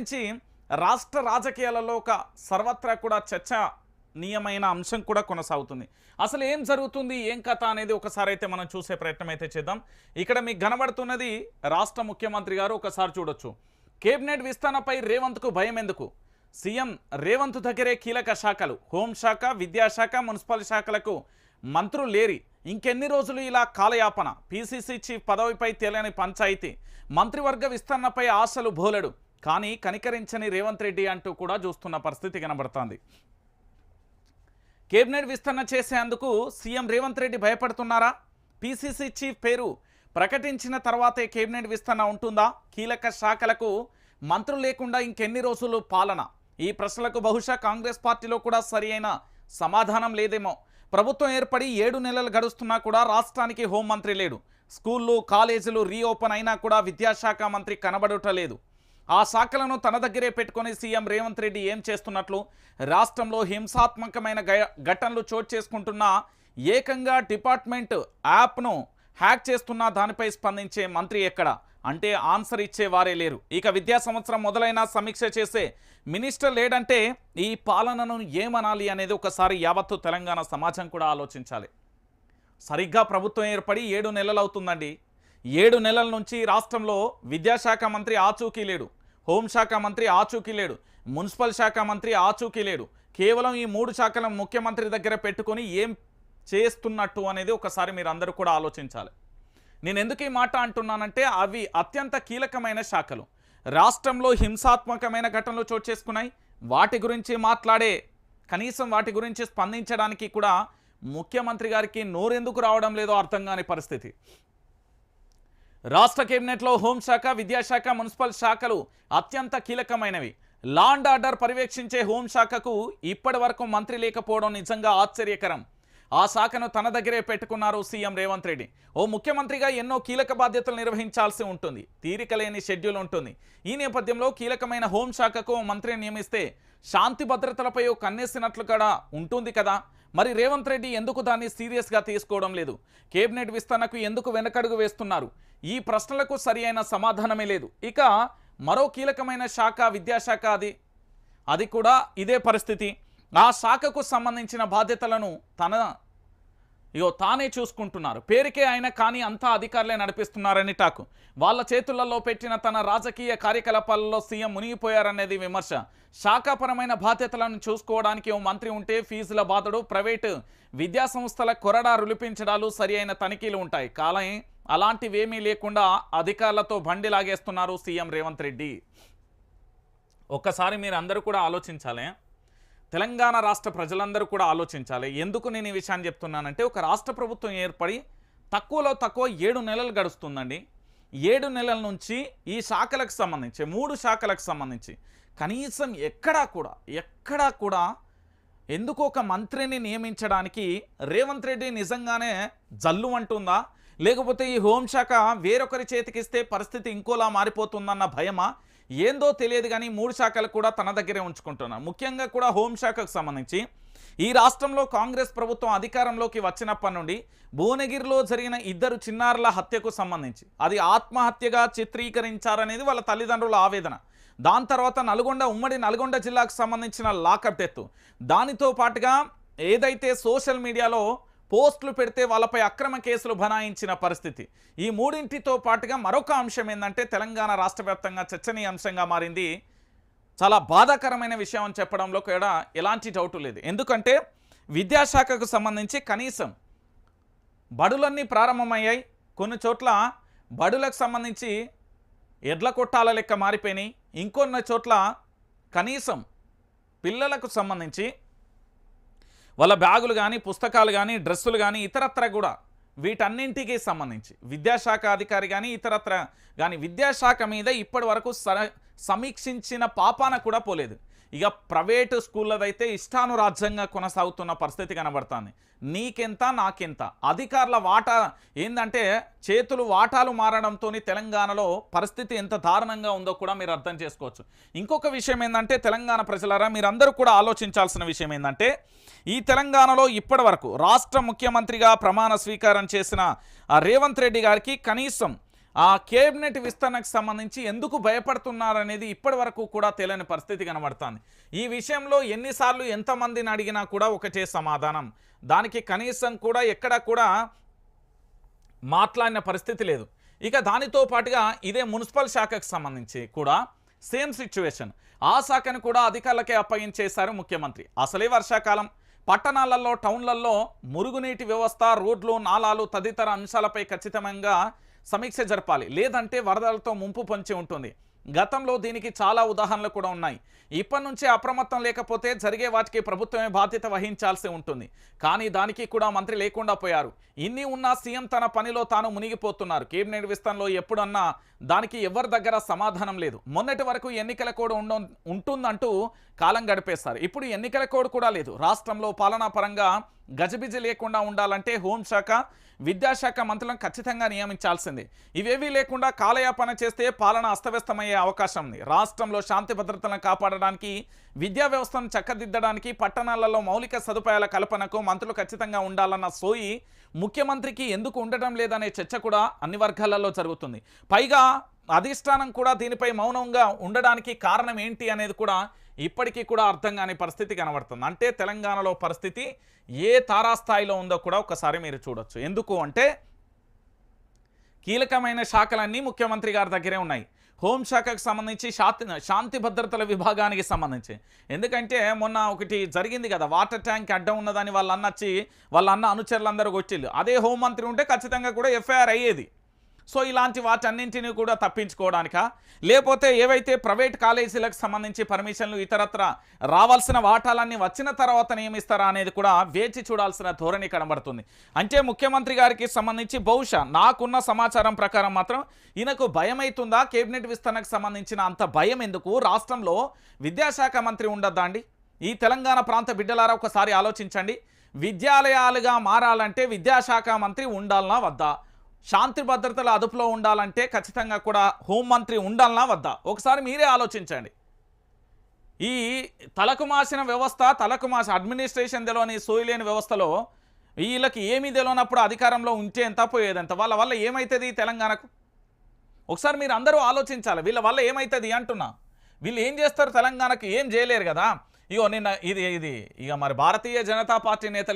సంబంధించి రాష్ట్ర రాజకీయాలలో ఒక సర్వత్రా కూడా చర్చనీయమైన అంశం కూడా కొనసాగుతుంది. అసలు ఏం జరుగుతుంది ఏం కథ అనేది ఒకసారి అయితే మనం చూసే ప్రయత్నం అయితే చేద్దాం. ఇక్కడ మీకు కనబడుతున్నది రాష్ట్ర ముఖ్యమంత్రి గారు ఒకసారి చూడొచ్చు. కేబినెట్ విస్తరణపై రేవంత్కు భయం ఎందుకు? సీఎం రేవంత్ దగ్గరే కీలక శాఖలు హోంశాఖ విద్యాశాఖ మున్సిపల్ శాఖలకు మంత్రులు లేరి. ఇంకెన్ని రోజులు ఇలా కాలయాపన? పీసీసీ చీఫ్ పదవిపై తేలని పంచాయతీ మంత్రివర్గ విస్తరణపై ఆశలు బోలెడు. కానీ కనికరించని రేవంత్ రెడ్డి అంటూ కూడా చూస్తున్న పరిస్థితి కనబడుతోంది. కేబినెట్ విస్తరణ చేసేందుకు సీఎం రేవంత్ రెడ్డి భయపడుతున్నారా? పీసీసీ చీఫ్ పేరు ప్రకటించిన తర్వాతే కేబినెట్ విస్తరణ ఉంటుందా? కీలక శాఖలకు మంత్రులు లేకుండా ఇంకెన్ని రోజులు పాలన? ఈ ప్రశ్నలకు బహుశా కాంగ్రెస్ పార్టీలో కూడా సరి సమాధానం లేదేమో. ప్రభుత్వం ఏర్పడి ఏడు నెలలు గడుస్తున్నా కూడా రాష్ట్రానికి హోంమంత్రి లేడు. స్కూళ్ళు కాలేజీలు రీఓపెన్ అయినా కూడా విద్యాశాఖ మంత్రి కనబడటలేదు ఆ శాఖలను తన దగ్గరే పెట్టుకుని సీఎం రేవంత్ రెడ్డి ఏం చేస్తున్నట్లు రాష్ట్రంలో హింసాత్మకమైన గయ- ఘటనలు చోటు చేసుకుంటున్న ఏకంగా డిపార్ట్మెంట్ యాప్ను హ్యాక్ చేస్తున్న దానిపై స్పందించే మంత్రి ఎక్కడ? అంటే ఆన్సర్ ఇచ్చే వారే లేరు. ఇక విద్యా సంవత్సరం మొదలైన సమీక్ష చేసే మినిస్టర్ లేడంటే ఈ పాలనను ఏమనాలి అనేది ఒకసారి యావత్తు తెలంగాణ సమాజం కూడా ఆలోచించాలి. సరిగ్గా ప్రభుత్వం ఏర్పడి ఏడు నెలలు అవుతుందండి. ఏడు నెలల నుంచి రాష్ట్రంలో విద్యాశాఖ మంత్రి ఆచూకీ లేడు. హోంశాఖ మంత్రి ఆచూకీ లేడు. మున్సిపల్ శాఖ మంత్రి ఆచూకీ లేడు. కేవలం ఈ మూడు శాఖలను ముఖ్యమంత్రి దగ్గర పెట్టుకొని ఏం చేస్తున్నట్టు అనేది ఒకసారి మీరు అందరూ కూడా ఆలోచించాలి. నేను ఎందుకు ఈ మాట అంటున్నానంటే అవి అత్యంత కీలకమైన శాఖలు. రాష్ట్రంలో హింసాత్మకమైన ఘటనలు చోటు చేసుకున్నాయి. వాటి గురించి మాట్లాడే కనీసం వాటి గురించి స్పందించడానికి కూడా ముఖ్యమంత్రి గారికి నోరెందుకు రావడం లేదో అర్థం కాని పరిస్థితి. రాష్ట్ర కేబినెట్లో హోంశాఖ విద్యాశాఖ మున్సిపల్ శాఖలు అత్యంత కీలకమైనవి. లాండ్ ఆర్డర్ పర్యవేక్షించే హోంశాఖకు ఇప్పటి వరకు మంత్రి లేకపోవడం నిజంగా ఆశ్చర్యకరం. ఆ శాఖను తన దగ్గరే పెట్టుకున్నారు సీఎం రేవంత్ రెడ్డి. ఓ ముఖ్యమంత్రిగా ఎన్నో కీలక బాధ్యతలు నిర్వహించాల్సి ఉంటుంది. తీరిక లేని షెడ్యూల్ ఉంటుంది. ఈ నేపథ్యంలో కీలకమైన హోంశాఖకు మంత్రిని నియమిస్తే శాంతి భద్రతలపై ఓ కన్నేసినట్లు కూడా ఉంటుంది కదా. మరి రేవంత్ రెడ్డి ఎందుకు దాన్ని సీరియస్గా తీసుకోవడం లేదు? కేబినెట్ విస్తరణకు ఎందుకు వెనకడుగు వేస్తున్నారు? ఈ ప్రశ్నలకు సరి అయిన సమాధానమే లేదు. ఇక మరో కీలకమైన శాఖ విద్యాశాఖ అది. అది కూడా ఇదే పరిస్థితి. ఆ శాఖకు సంబంధించిన బాధ్యతలను తన ఇగో తానే చూసుకుంటున్నారు. పేరుకే ఆయన కానీ అంతా అధికారులే నడిపిస్తున్నారని టాకు. వాళ్ళ చేతులలో పెట్టిన తన రాజకీయ కార్యకలాపాలలో సీఎం మునిగిపోయారనేది విమర్శ. శాఖాపరమైన బాధ్యతలను చూసుకోవడానికి ఓ మంత్రి ఉంటే ఫీజుల బాధడు ప్రైవేటు విద్యాసంస్థల కొరడా రులిపించడాలు సరి అయిన తనిఖీలు ఉంటాయి. కాలం అలాంటివేమీ లేకుండా అధికారులతో బండి లాగేస్తున్నారు సీఎం రేవంత్ రెడ్డి. ఒక్కసారి మీరు అందరూ కూడా ఆలోచించాలి. తెలంగాణ రాష్ట్ర ప్రజలందరూ కూడా ఆలోచించాలి. ఎందుకు నేను ఈ విషయాన్ని చెప్తున్నానంటే ఒక రాష్ట్ర ప్రభుత్వం ఏర్పడి తక్కువలో తక్కువ ఏడు నెలలు గడుస్తుందండి. ఏడు నెలల నుంచి ఈ శాఖలకు సంబంధించి మూడు శాఖలకు సంబంధించి కనీసం ఎక్కడా కూడా ఎక్కడా కూడా ఎందుకు ఒక మంత్రిని నియమించడానికి రేవంత్ రెడ్డి నిజంగానే జల్లు అంటుందా? లేకపోతే ఈ హోంశాఖ వేరొకరి చేతికిస్తే పరిస్థితి ఇంకోలా మారిపోతుందన్న భయమా? ఏందో తెలియదు కానీ మూడు శాఖలు కూడా తన దగ్గరే ఉంచుకుంటున్నారు ముఖ్యంగా కూడా హోంశాఖకు సంబంధించి ఈ రాష్ట్రంలో కాంగ్రెస్ ప్రభుత్వం అధికారంలోకి వచ్చినప్పటి నుండి భువనగిరిలో జరిగిన ఇద్దరు చిన్నారుల హత్యకు సంబంధించి అది ఆత్మహత్యగా చిత్రీకరించారనేది వాళ్ళ తల్లిదండ్రుల ఆవేదన. దాని తర్వాత నల్గొండ ఉమ్మడి నల్గొండ జిల్లాకు సంబంధించిన లాకప్ డెత్ దానితో పాటుగా ఏదైతే సోషల్ మీడియాలో పోస్టులు పెడితే వాళ్ళపై అక్రమ కేసులు బనాయించిన పరిస్థితి. ఈ మూడింటితో పాటుగా మరొక అంశం ఏంటంటే తెలంగాణ రాష్ట్ర వ్యాప్తంగా చర్చనీయాంశంగా మారింది. చాలా బాధాకరమైన విషయం అని చెప్పడంలో కూడా ఎలాంటి డౌట్ లేదు. ఎందుకంటే విద్యాశాఖకు సంబంధించి కనీసం బడులన్నీ ప్రారంభమయ్యాయి. కొన్ని చోట్ల బడులకు సంబంధించి ఎడ్ల కొట్టాల లెక్క మారిపోయినాయి. ఇంకొన్ని చోట్ల కనీసం పిల్లలకు సంబంధించి వాళ్ళ బ్యాగులు కానీ పుస్తకాలు కానీ డ్రెస్సులు కానీ ఇతరత్ర కూడా వీటన్నింటికి సంబంధించి విద్యాశాఖ అధికారి కానీ ఇతరత్ర కానీ విద్యాశాఖ మీద ఇప్పటి వరకు సర- సమీక్షించిన పాపాన కూడా పోలేదు. ఇక ప్రైవేటు స్కూళ్ళదైతే ఇష్టానురాజ్యంగా కొనసాగుతున్న పరిస్థితి కనబడుతుంది. నీకెంత నాకెంత? అధికారుల వాటా ఏంటంటే చేతులు వాటాలు మారడంతో తెలంగాణలో పరిస్థితి ఎంత దారుణంగా ఉందో కూడా మీరు అర్థం చేసుకోవచ్చు. ఇంకొక విషయం ఏంటంటే తెలంగాణ ప్రజలారా మీరందరూ కూడా ఆలోచించాల్సిన విషయం ఏంటంటే ఈ తెలంగాణలో ఇప్పటి వరకు రాష్ట్ర ముఖ్యమంత్రిగా ప్రమాణ స్వీకారం చేసిన రేవంత్ రెడ్డి గారికి కనీసం ఆ కేబినెట్ విస్తరణకు సంబంధించి ఎందుకు భయపడుతున్నారనేది ఇప్పటి వరకు కూడా తెలియని పరిస్థితి కనబడుతుంది. ఈ విషయంలో ఎన్నిసార్లు ఎంతమందిని అడిగినా కూడా ఒకటే సమాధానం. దానికి కనీసం కూడా ఎక్కడ కూడా మాట్లాడిన పరిస్థితి లేదు. ఇక దానితో పాటుగా ఇదే మున్సిపల్ శాఖకు సంబంధించి కూడా సేమ్ సిచ్యువేషన్. ఆ శాఖను కూడా అధికారులకే అప్పగించేశారు ముఖ్యమంత్రి. అసలే వర్షాకాలం. పట్టణాలలో టౌన్లలో మురుగునీటి వ్యవస్థ రోడ్లు నాలాలు తదితర అంశాలపై ఖచ్చితంగా సమీక్ష జరపాలి. లేదంటే వరదలతో ముంపు పొంచి ఉంటుంది. గతంలో దీనికి చాలా ఉదాహరణలు కూడా ఉన్నాయి. ఇప్పటి నుంచే అప్రమత్తం లేకపోతే జరిగే వాటికి ప్రభుత్వమే బాధ్యత వహించాల్సి ఉంటుంది. కానీ దానికి కూడా మంత్రి లేకుండా పోయారు. ఇన్ని ఉన్నా సీఎం తన పనిలో తాను మునిగిపోతున్నారు. కేబినెట్ విస్తరణలో ఎప్పుడన్నా దానికి ఎవరి దగ్గర సమాధానం లేదు. మొన్నటి వరకు ఎన్నికల కోడ్ ఉండ ఉంటుందంటూ కాలం గడిపేస్తారు ఇప్పుడు ఎన్నికల కోడ్ కూడా లేదు. రాష్ట్రంలో పాలనా పరంగా గజబిజి లేకుండా ఉండాలంటే హోంశాఖ విద్యాశాఖ మంత్రులను ఖచ్చితంగా నియమించాల్సిందే. ఇవేవీ లేకుండా కాలయాపన చేస్తే పాలన అస్తవ్యస్తమయ్యే అవకాశం ఉంది. రాష్ట్రంలో శాంతి భద్రతలను కాపాడడానికి విద్యా వ్యవస్థను చక్కదిద్దడానికి పట్టణాలలో మౌలిక సదుపాయాల కల్పనకు మంత్రులు ఖచ్చితంగా ఉండాలన్న సోయి ముఖ్యమంత్రికి ఎందుకు ఉండటం లేదనే చర్చ కూడా అన్ని వర్గాలలో జరుగుతుంది. పైగా అధిష్టానం కూడా దీనిపై మౌనంగా ఉండడానికి కారణం ఏంటి అనేది కూడా ఇప్పటికీ కూడా అర్థం కాని పరిస్థితి కనబడుతుంది. అంటే తెలంగాణలో పరిస్థితి ఏ తారాస్థాయిలో ఉందో కూడా ఒకసారి మీరు చూడొచ్చు. ఎందుకు అంటే కీలకమైన శాఖలన్నీ ముఖ్యమంత్రి గారి దగ్గరే ఉన్నాయి. హోంశాఖకు సంబంధించి శాంతి శాంతి భద్రతల విభాగానికి సంబంధించి. ఎందుకంటే మొన్న ఒకటి జరిగింది కదా వాటర్ ట్యాంక్ అడ్డం ఉన్నదని వాళ్ళ అన్న వచ్చి వాళ్ళ అన్న అనుచరులందరూ వచ్చిళ్ళు అదే హోంమంత్రి ఉంటే ఖచ్చితంగా కూడా ఎఫ్ఐఆర్ అయ్యేది. సో ఇలాంటి వాటన్నింటినీ కూడా తప్పించుకోవడానిక? లేకపోతే ఏవైతే ప్రైవేట్ కాలేజీలకు సంబంధించి పర్మిషన్లు ఇతరత్ర రావాల్సిన వాటాలన్నీ వచ్చిన తర్వాత నియమిస్తారా అనేది కూడా వేచి చూడాల్సిన ధోరణి కనబడుతుంది. అంటే ముఖ్యమంత్రి గారికి సంబంధించి బహుశా నాకున్న సమాచారం ప్రకారం మాత్రం ఈయనకు భయమైతుందా? కేబినెట్ విస్తరణకు సంబంధించిన అంత భయం ఎందుకు? రాష్ట్రంలో విద్యాశాఖ మంత్రి ఉండద్దా అండి? ఈ తెలంగాణ ప్రాంత బిడ్డలారా ఒకసారి ఆలోచించండి. విద్యాలయాలుగా మారాలంటే విద్యాశాఖ మంత్రి ఉండాలనా? వద్దా? శాంతి భద్రతల అదుపులో ఉండాలంటే ఖచ్చితంగా కూడా హోంమంత్రి ఉండాలనా వద్దా? ఒకసారి మీరే ఆలోచించండి. ఈ తలకు మాసిన వ్యవస్థ తలకు మాస అడ్మినిస్ట్రేషన్ తెలియని సోయలేని వ్యవస్థలో వీళ్ళకి ఏమీ తెలియనప్పుడు అధికారంలో ఉంటే ఎంత పోయేదంత? వాళ్ళ వల్ల ఏమవుతుంది తెలంగాణకు? ఒకసారి మీరు అందరూ ఆలోచించాలి. వీళ్ళ వల్ల ఏమవుతుంది అంటున్నా. వీళ్ళు ఏం చేస్తారు? తెలంగాణకు ఏం చేయలేరు కదా? ఇగో నిన్న ఇది ఇది ఇక మరి భారతీయ జనతా పార్టీ నేతలు